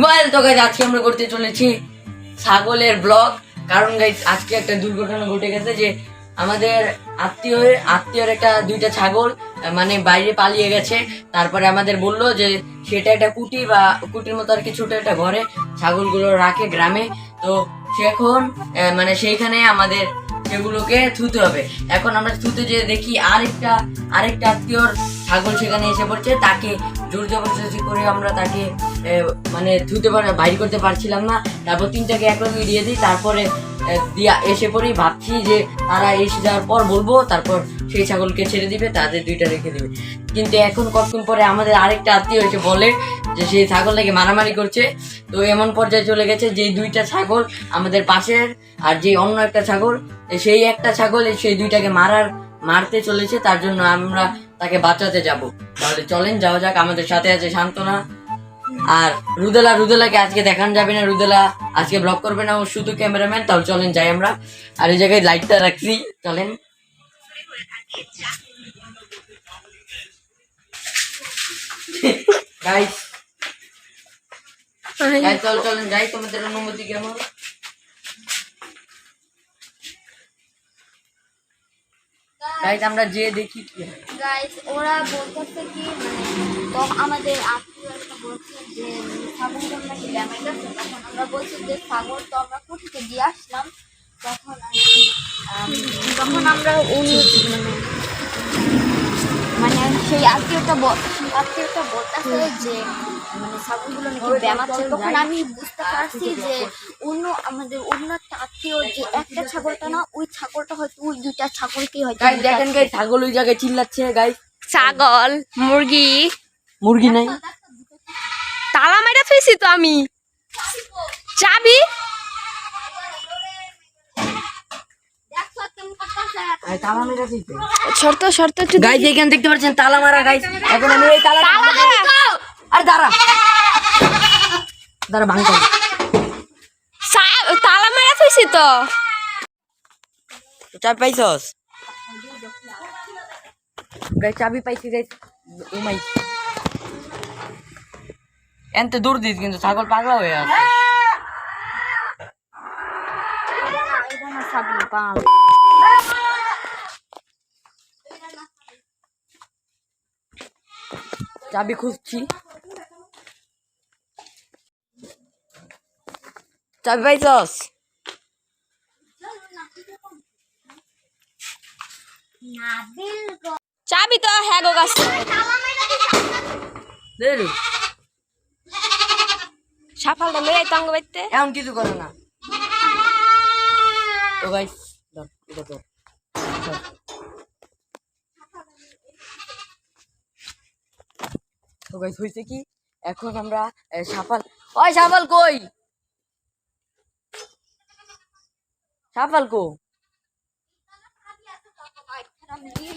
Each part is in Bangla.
মোবাইল তো গাইজ আজকে আমরা করতে চলেছি। ছাগলের ব্লগ কারণ গাইজ আজকে একটা দুর্ঘটনা ঘটে গেছে যে আমাদের আত্মীয়, আত্মীয়র একটা দুইটা ছাগল মানে বাইরে পালিয়ে গেছে। তারপরে আমাদের বলল যে সেটা একটা কুটি বা কুটির মতো আর কি ছোট একটা ঘরে ছাগলগুলো রাখে গ্রামে। তো এখন মানে সেইখানে আমাদের সেগুলোকে থুতে হবে। এখন আমরা থুতে যে দেখি আরেকটা আরেকটা আত্মীয়র ছাগল সেখানে এসে পড়ছে, তাকে জোর জবরদস্তি করে আমরা তাকে মানে ধুতে পার বাইর করতে পারছিলাম না। তারপর তিনটাকে একলগে দিয়ে দিই। তারপরে দিয়া এসে পরেই ভাবছি যে তারা এসে যাওয়ার পর বলব, তারপর সেই ছাগলকে ছেড়ে দিবে, তাদের দুইটা রেখে দিবে। কিন্তু এখন কতক্ষণ পরে আমাদের আরেকটা আত্মীয় এসে বলে যে সেই ছাগলটাকে মারামারি করছে। তো এমন পর্যায়ে চলে গেছে যে দুইটা ছাগল আমাদের পাশের আর যে অন্য একটা ছাগল সেই একটা ছাগল সেই দুইটাকে মারার মারতে চলেছে। তার জন্য আমরা তাকে বাঁচাতে যাব। তাহলে চলেন, যাওয়া যাক, আমাদের সাথে আছে শান্তনা। আর রুদেলা, রুদেলাকে আজকে দেখানো যাবে না, রুদেলা আজকে ব্লগ করবে না, ও শুধু ক্যামেরাম্যান তাহলে চলেন, যাই আমরা। আর এই জায়গায় লাইটটা রাখছি, চলেন। চল, চলেন, যাই, তোমাদের অনুমতি কেমন? গাইস আমরা যে দেখি কি গাইজ ওরা বলতেছে কি মানে আমাদের যে তখন আমরা বলছি যে, সাগর তো আমরা কুটিতে দিয়ে আসলাম? তখন তখন আমরা মানে মানে সেই আত্মীয়টা ব- সেই আত্মীয়টা বলতেছে যে মানে ছাগলগুলো নাকি ব্যামাচ্ছে তখন আমি বুঝতে পারছি যে অন্য আমাদের অন্য একটা আত্মীয় যে একটা ছাগলটা না ওই ছাগলটা হয়তো ওই দুইটা ছাগলকেই হয়তো দেখেন গাইস ছাগল ওই জায়গায় চিল্লাচ্ছে গাইস ছাগল মুরগি। মুরগি নাই। তালা মাইরা থুইছি তো আমি। চাবি দেখছ কেমন করতেছে আর তালা মেরা দিতে শর্ত শর্ত একটু গাইস এখানে দেখতে পাচ্ছেন তালা মারা গাইস এখন আমি এই তালা আরে দাঁড়া। দাঁড়া ভাঙতে তালা। মাইরা থুইছি তো তো। চাবি পাইছস? গাইস চাবি পাইছি উমাই। এনতে দূর দিস কিন্তু ছাগল পাগলা হয়ে আছে। ছাগল চাবি খুঁজছি। চাবি পাইছস চাবি তো হ্যাঁ গো গাছে। সাফালটা আইতো আঙ্গ বাইতে এমন কিছু করে না। তো গাইস ধর এটা ধর। তো গাইস হয়েছে কি? এখন আমরা সাফাল ওই সাফাল কই? সাফাল কো?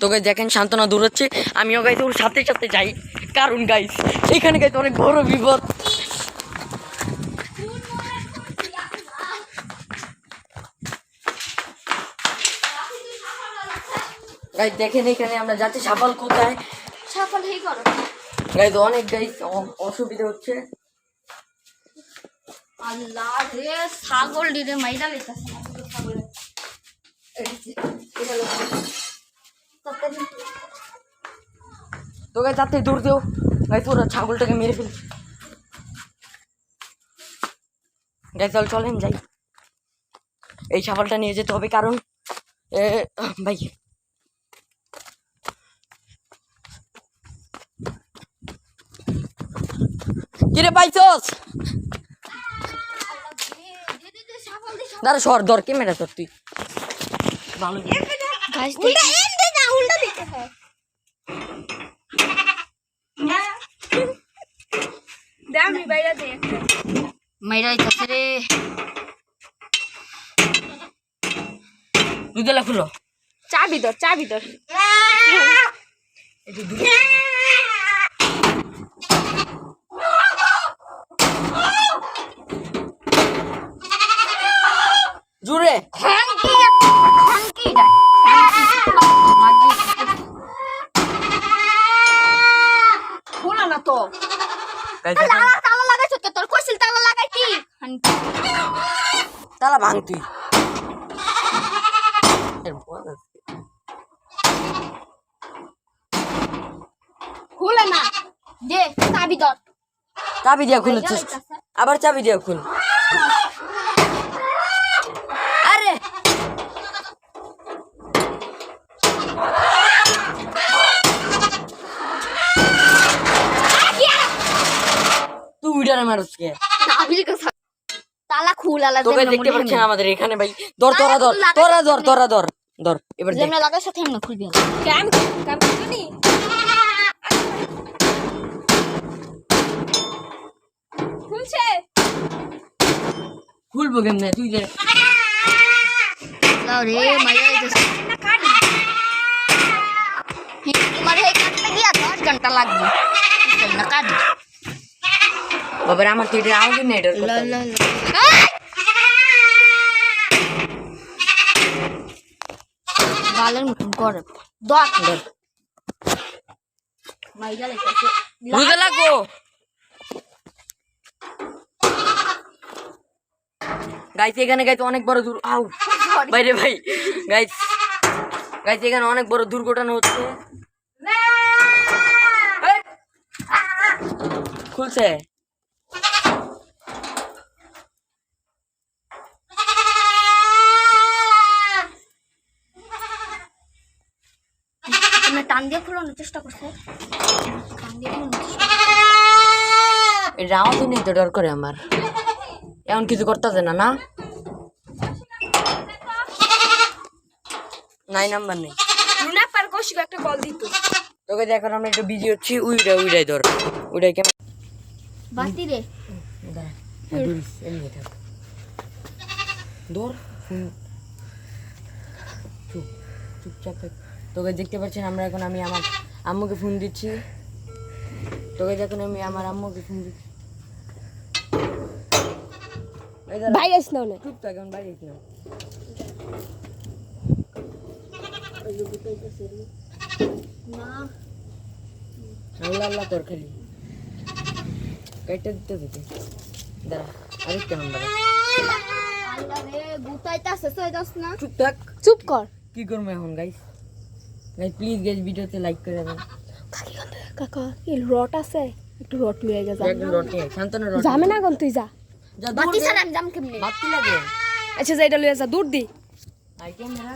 তো গাইস দেখেন শান্তনা দৌড়াচ্ছে আমিও গাইস ওর সাথে সাথে যাই। কারণ গাইস এখানে গাইস অনেক বড় বিপদ। দেখেন, এখানে আমরা যাচ্ছি সাফাল কোথায়? ছাগল হেই করো। গাইস অনেক গাইস অসুবিধা হচ্ছে। আল্লাহ রে ছাগল ডিরে মাইরা লেতাছে ছাগল। তো গাইস তাতে দৌড় দেও গাইস ওরা ছাগলটাকে মেরে ফেল গাইস চল চলেন যাই। এই ছাগলটা নিয়ে যেতে হবে কারণ ভাই কিরে পাইছস? দাঁড়া সর দর ক্যামেরা সর তুই ভালো। হয় মাইরা যাচ্ছে রে। দুধেলা খুলো। চাবি ধর চাবি ধর এই যে দুধ- জুড়ে খোলা না তো। তালা তালা লাগাইছ কে তোর কইছিল তালা তালা ভাঙ তুই এর বল আছে। খুলে না দে চাবি ধর। চাবি দিয়া খুলেছিস। আবার চাবি দিয়া খুল আরে তুই উইডারে মারুস কে চাবির কথা তালা খুলালা তোকে দেখতে পাচ্ছেন আমাদের এখানে ভাই। ধর তোরা ধর তোরা ধর তোরা ধর ধর এবার দেখ। যেমন লাগাইছ তেমন খুলবি। কেন কেন করবি খুলছে? খুলবো কেমনে? তুই যে লাও রে মাইয়া যাইতেছে তোমার এই কাটতে গিয়া দশ ঘণ্টা লাগবে। না কাট বাবার আমার তো এটা আওয়াজ নেই এটার লা কথা। লা লা বালের মতন করে দশ ধর। মাইয়া লাইতেছে বুঝে লাগবো গাইস এখানে গাইতে অনেক বড় দূর আউ বাইরে ভাই গাইস গাইস এখানে অনেক বড় দুর্ঘটনা হচ্ছে এই! খুলছে টান দিয়ে খোলানোর চেষ্টা করছ। দিয়ে এটা তো ডর করে আমার। এমন কিছু করতেছে না না? নাই নাম্বার নেই। রুনা পার কৌশিক একটা কল দিত। তোকে যে এখন আমরা একটু বিজি হচ্ছি উইডাই উইডাই ধর। উইডাই কেমন? বাতি রে। ধর চুপচাপ। তোকে দেখতে পাচ্ছেন আমরা এখন আমি আমার আম্মুকে ফোন দিচ্ছি। তোকে যখন আমি আমার আম্মুকে ফোন দিচ্ছি। বাইরে না। চুপ থাক এখন বাইরে না না আল্লাহ আল্লাহ তোর খালি। কাইটা দিতে দিতে। দাঁড়া আরেকটা নাম্বার আল্লাহ রে গুতাইতাছে তো না। চুপ থাক চুপ কর। কি করব এখন গাইস গাইস প্লিজ গাইজ ভিডিওতে লাইক করে দেন কাকা এই রট আছে? একটু রট লয়ে যা একদম নিয়ে শান্তনু রট যাবে না কোন তুই যা। বাতি ছাড়া আমি যাম কেমনে? বাতি লাগে। আচ্ছা যা এটা লয়ে যা দূর দি। I camera.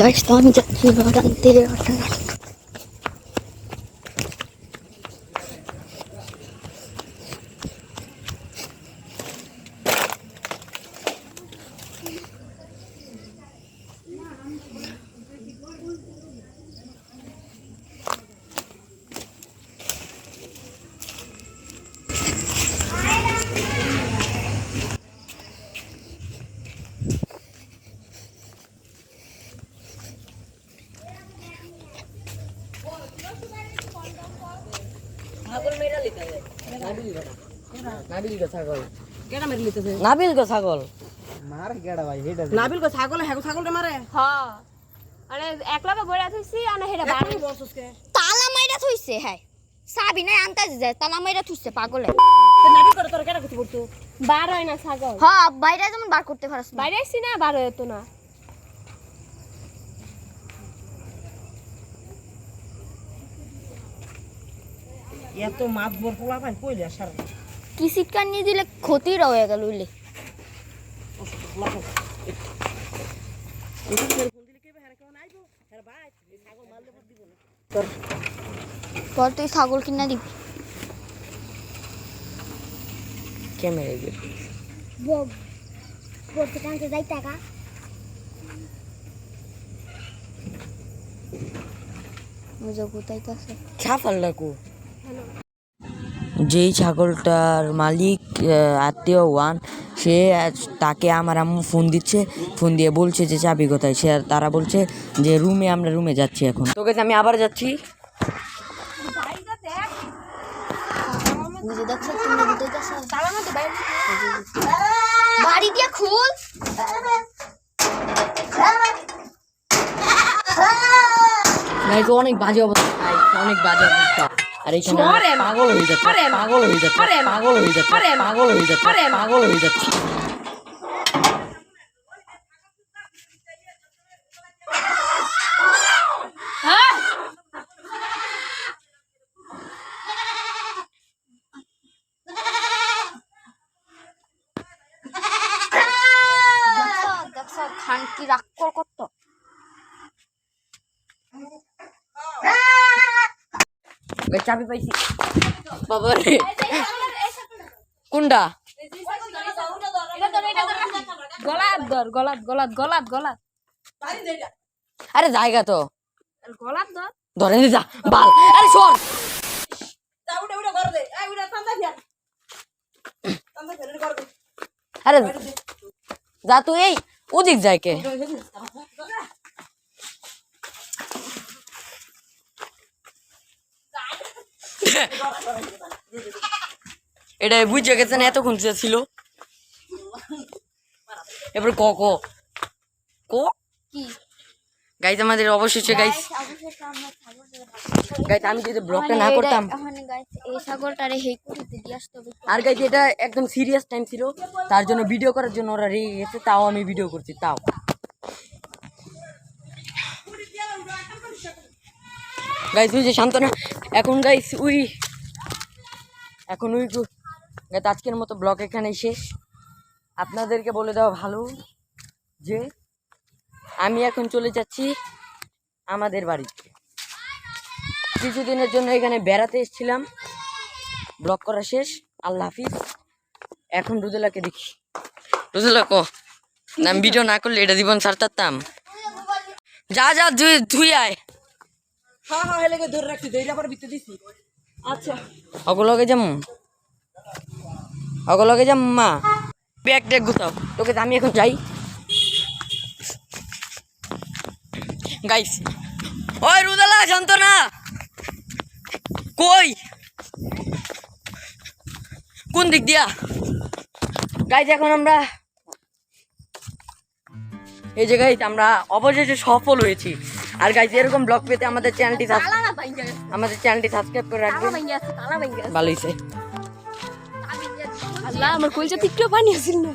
গাইস তো আমি যাচ্ছি আনতে রট ছাগল নাবিল গো ছাগল। কেডা মেরে নাবিল গো ছাগল নাবিল ছাগল হ্যাগো মারে। হ্যাঁ আরে একলা বইরা থইছি আনা হেডা বাড়ি। তালা মাইরা থইছে হ্যাঁ। সাবি নাই আনতে যায় তালা মাইরা থইছে পাগলে। নাবিল করে তোর কেডা কিছু করতো। বার হয় না ছাগল হ্যাঁ বাইরে যেমন বার করতে পারছ না। বাইরে আসছি না বার হতো না। এত মাছ বর পোলা পাই কইলে সারা কি সিটকার নিয়ে দিলে ক্ষতির হয়ে গেল উইলে পর তুই ছাগল কিনা দিবি। ক্যামেরা গিয়ে বগ পড়তে কানতে যাই টাকা মজা যেই ছাগলটার মালিক আত্মীয় ওয়ান সে তাকে আমার আম্মু ফোন দিচ্ছে ফোন দিয়ে বলছে যে চাবি কোথায়? সে আর তারা বলছে যে রুমে আমরা রুমে যাচ্ছি এখন। তোকে আমি আবার যাচ্ছি। বাড়ি দিয়ে খুল। অনেক বাজে অবস্থা। অনেক বাজে অবস্থা। আর আমি পাগল হয়ে যাচ্ছে পাগল হয়ে যাচ্ছে পাগল হয়ে যাচ্ছে পাগল হয়ে যাচ্ছে পাগল হয়ে যাচ্ছে দেখছ দেখছ খান কি রাগ কর করতো ওই চাবি পাইছি। বাবা রে কোনটা? গলাত ধর গলাত গলাত গলাত গলাত। আরে জায়গা তো। গলাত ধর। ধরে নি যা বাল। আরে সর। আরে যা তুই এই ওদিক যায় কে। এটা বুঝে গেছেন এতক্ষণ যে ছিল। এবার ক ক। ক? গাইজ আমাদের অবশেষে গাইজ গাইজ আমি যদি ব্লগটা মানে না করতাম। মানে আর গাইজ এটা একদম সিরিয়াস টাইম ছিল। তার জন্য ভিডিও করার জন্য ওরা রেগে গেছে তাও আমি ভিডিও করছি তাও। গাইজ ওই যে শান্তনা, এখন গাইস উই এখন উই গাইজ আজকের মতো ব্লগ এখানেই শেষ। আপনাদেরকে বলে দেওয়া ভালো যে, আমি এখন চলে যাচ্ছি আমাদের বাড়িতে। কিছুদিনের জন্য এখানে বেড়াতে এসেছিলাম। ব্লগ করা শেষ, আল্লাহ হাফিজ। এখন রুদেলাকে দেখি। রুদেলা কো, না ভিডিও না করলে এটা জীবন ছাড়তাম যা যা ধুই ধুই আয়। হ্যাঁ হ্যাঁ হেলে ধরে রাখছি, ধরে ভিতরে দিছি। আচ্ছা। অগলকে যাম। অগলকে যাম, মা। ব্যাগ ট্যাগ গুতাও তোকে আমি এখন যাই গাইস। ওই রুদালা শান্ত না কই? কোন দিক দিয়া? গাইস, এখন আমরা এই যে গাইস আমরা অবশেষে সফল হয়েছি। আর গাইস এরকম ব্লগ পেতে আমাদের চ্যানেলটি আমাদের চ্যানেলটি সাবস্ক্রাইব করে তালা রাখবেন ভাঙ্গা আছে তালা ভাঙ্গা আছে। ভালো হয়েছে। আল্লাহ আমার কলজা পানি আসিল না।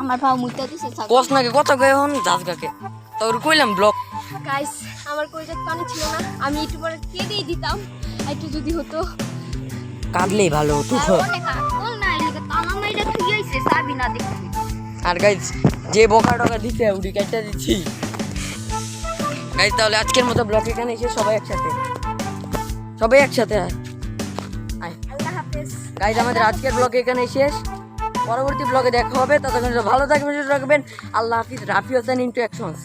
আমার মুইতা দিছে কস নাকি কত গে হন দাস গাকে। তোর কইলাম ব্লক গাইস আমার কলজার পানি ছিল না। আমি একটু পরে কেঁদেই দিতাম। একটু যদি হতো। কাঁদলেই ভালো না আর গাইজ যে বোকা টকা দিতে উড়ি কাটটা দিচ্ছি গাইজ, তাহলে আজকের মতো ব্লগ এখানে এসে সবাই একসাথে। সবাই একসাথে গাইজ, আমাদের আজকের ব্লগ এখানে শেষ। পরবর্তী ব্লগে দেখা হবে। ততক্ষণ ভালো থাকবেন, সুস্থ থাকবেন। আল্লাহ হাফিজ রাফি হোসেন ইন্টু অ্যাকশনস